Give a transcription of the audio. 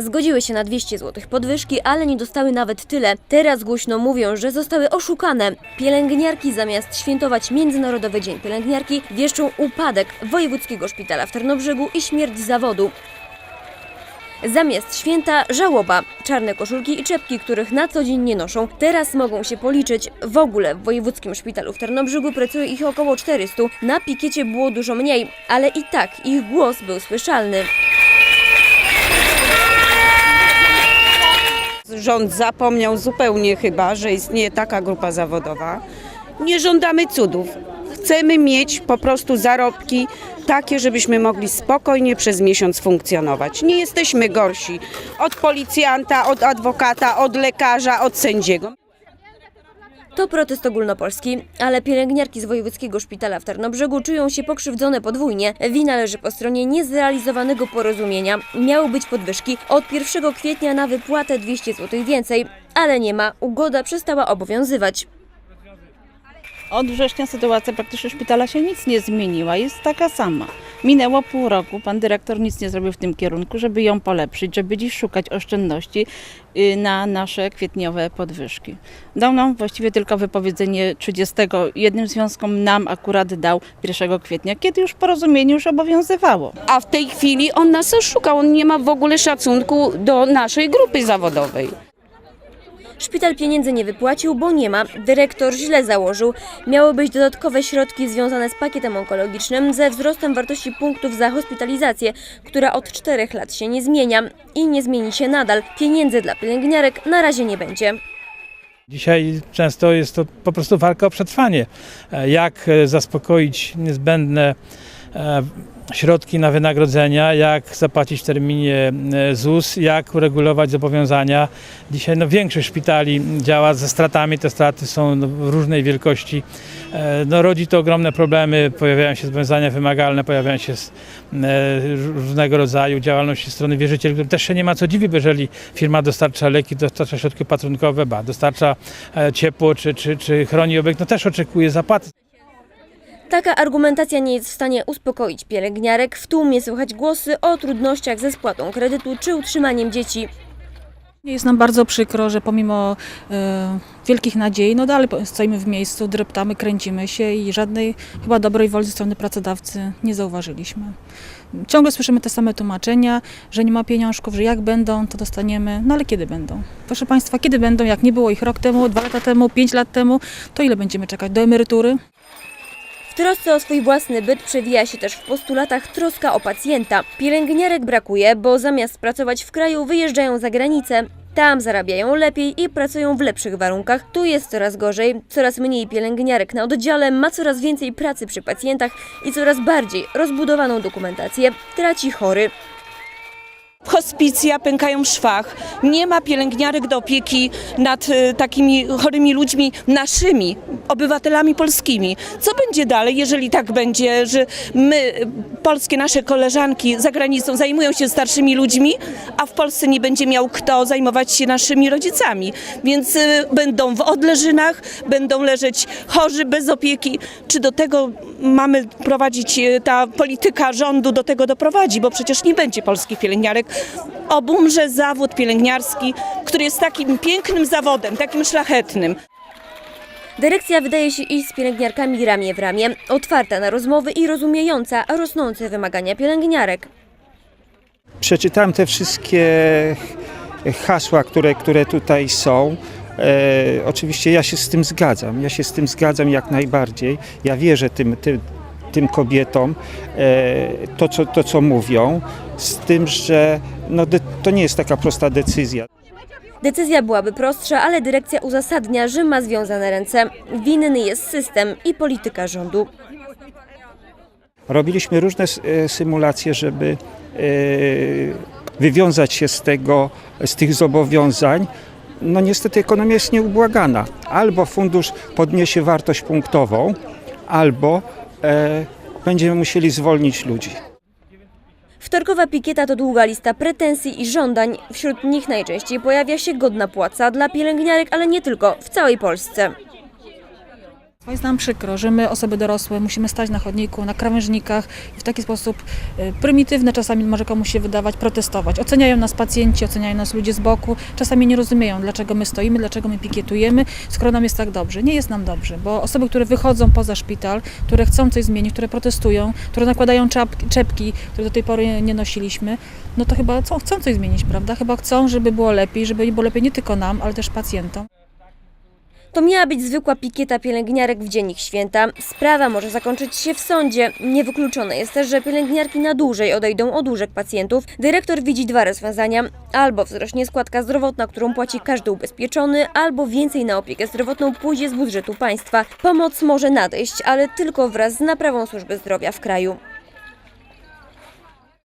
Zgodziły się na 200 zł podwyżki, ale nie dostały nawet tyle. Teraz głośno mówią, że zostały oszukane. Pielęgniarki zamiast świętować Międzynarodowy Dzień Pielęgniarki wieszczą upadek Wojewódzkiego Szpitala w Tarnobrzegu i śmierć zawodu. Zamiast święta żałoba, czarne koszulki i czepki, których na co dzień nie noszą, teraz mogą się policzyć. W ogóle w Wojewódzkim Szpitalu w Tarnobrzegu pracuje ich około 400. Na pikiecie było dużo mniej, ale i tak ich głos był słyszalny. Rząd zapomniał zupełnie chyba, że istnieje taka grupa zawodowa. Nie żądamy cudów. Chcemy mieć po prostu zarobki takie, żebyśmy mogli spokojnie przez miesiąc funkcjonować. Nie jesteśmy gorsi od policjanta, od adwokata, od lekarza, od sędziego. To protest ogólnopolski, ale pielęgniarki z Wojewódzkiego Szpitala w Tarnobrzegu czują się pokrzywdzone podwójnie. Wina leży po stronie niezrealizowanego porozumienia. Miały być podwyżki od 1 kwietnia na wypłatę 200 zł więcej, ale nie ma. Ugoda przestała obowiązywać. Od września sytuacja praktycznie szpitala się nic nie zmieniła, jest taka sama. Minęło pół roku, pan dyrektor nic nie zrobił w tym kierunku, żeby ją polepszyć, żeby dziś szukać oszczędności y, na nasze kwietniowe podwyżki. Dał nam właściwie tylko wypowiedzenie 30. Jednym związkom nam akurat dał 1 kwietnia, kiedy już porozumienie już obowiązywało. A w tej chwili on nas oszukał. On nie ma w ogóle szacunku do naszej grupy zawodowej. Szpital pieniędzy nie wypłacił, bo nie ma. Dyrektor źle założył. Miały być dodatkowe środki związane z pakietem onkologicznym ze wzrostem wartości punktów za hospitalizację, która od czterech lat się nie zmienia i nie zmieni się nadal. Pieniędzy dla pielęgniarek na razie nie będzie. Dzisiaj często jest to po prostu walka o przetrwanie. E, Jak e, zaspokoić niezbędne środki na wynagrodzenia, jak zapłacić w terminie e, ZUS, jak uregulować zobowiązania. Dzisiaj no, większość szpitali działa ze stratami, te straty są no, różnej wielkości. E, No, rodzi to ogromne problemy, pojawiają się zobowiązania wymagalne, pojawiają się e, różnego rodzaju działalności strony wierzycieli, którym też się nie ma co dziwić, jeżeli firma dostarcza leki, dostarcza środki patrunkowe, ba, dostarcza e, ciepło czy, czy, czy chroni obiekt, no też oczekuje zapłaty. Taka argumentacja nie jest w stanie uspokoić pielęgniarek. W tłumie słychać głosy o trudnościach ze spłatą kredytu czy utrzymaniem dzieci. Jest nam bardzo przykro, że pomimo e, wielkich nadziei, no dalej stoimy w miejscu, dreptamy, kręcimy się i żadnej chyba dobrej woli ze strony pracodawcy nie zauważyliśmy. Ciągle słyszymy te same tłumaczenia, że nie ma pieniążków, że jak będą, to dostaniemy, no ale kiedy będą? Proszę Państwa, kiedy będą? Jak nie było ich rok temu, dwa lata temu, pięć lat temu, to ile będziemy czekać? Do emerytury? W trosce o swój własny byt przewija się też w postulatach troska o pacjenta. Pielęgniarek brakuje, bo zamiast pracować w kraju wyjeżdżają za granicę. Tam zarabiają lepiej i pracują w lepszych warunkach. Tu jest coraz gorzej, coraz mniej pielęgniarek na oddziale, ma coraz więcej pracy przy pacjentach i coraz bardziej rozbudowaną dokumentację traci chory. Hospicja pękają w szwach. Nie ma pielęgniarek do opieki nad e, takimi chorymi ludźmi naszymi, obywatelami polskimi. Co będzie dalej, jeżeli tak będzie, że my, polskie nasze koleżanki za granicą zajmują się starszymi ludźmi, a w Polsce nie będzie miał kto zajmować się naszymi rodzicami. Więc e, będą w odleżynach, będą leżeć chorzy bez opieki. Czy do tego mamy prowadzić, e, ta polityka rządu do tego doprowadzi, bo przecież nie będzie polskich pielęgniarek. Obumrze zawód pielęgniarski, który jest takim pięknym zawodem, takim szlachetnym. Dyrekcja wydaje się iść z pielęgniarkami ramię w ramię, otwarta na rozmowy i rozumiejąca rosnące wymagania pielęgniarek. przeczytałem te wszystkie hasła, które, które tutaj są. E, oczywiście ja się z tym zgadzam. Ja się z tym zgadzam jak najbardziej. Ja wierzę tym, tym, tym kobietom, e, to, co, to co mówią, z tym, że no, to nie jest taka prosta decyzja. Decyzja byłaby prostsza, ale dyrekcja uzasadnia, że ma związane ręce. Winny jest system i polityka rządu. Robiliśmy różne e, symulacje, żeby e, wywiązać się z tego, z tych zobowiązań. No niestety ekonomia jest nieubłagana. Albo fundusz podniesie wartość punktową, albo będziemy musieli zwolnić ludzi. Wtorkowa pikieta to długa lista pretensji i żądań. Wśród nich najczęściej pojawia się godna płaca dla pielęgniarek, ale nie tylko, w całej Polsce. Jest nam przykro, że my, osoby dorosłe, musimy stać na chodniku, na krawężnikach i w taki sposób y, prymitywny czasami może komuś się wydawać, protestować. Oceniają nas pacjenci, oceniają nas ludzie z boku, czasami nie rozumieją, dlaczego my stoimy, dlaczego my pikietujemy, skoro nam jest tak dobrze. Nie jest nam dobrze, bo osoby, które wychodzą poza szpital, które chcą coś zmienić, które protestują, które nakładają czapki, czepki, które do tej pory nie nosiliśmy, no to chyba chcą, chcą coś zmienić, prawda? Chyba chcą, żeby było lepiej, żeby było lepiej nie tylko nam, ale też pacjentom. To miała być zwykła pikieta pielęgniarek w dzień ich święta. Sprawa może zakończyć się w sądzie. Niewykluczone jest też, że pielęgniarki na dłużej odejdą od łóżek pacjentów. Dyrektor widzi dwa rozwiązania. Albo wzrośnie składka zdrowotna, którą płaci każdy ubezpieczony, albo więcej na opiekę zdrowotną pójdzie z budżetu państwa. Pomoc może nadejść, ale tylko wraz z naprawą służby zdrowia w kraju.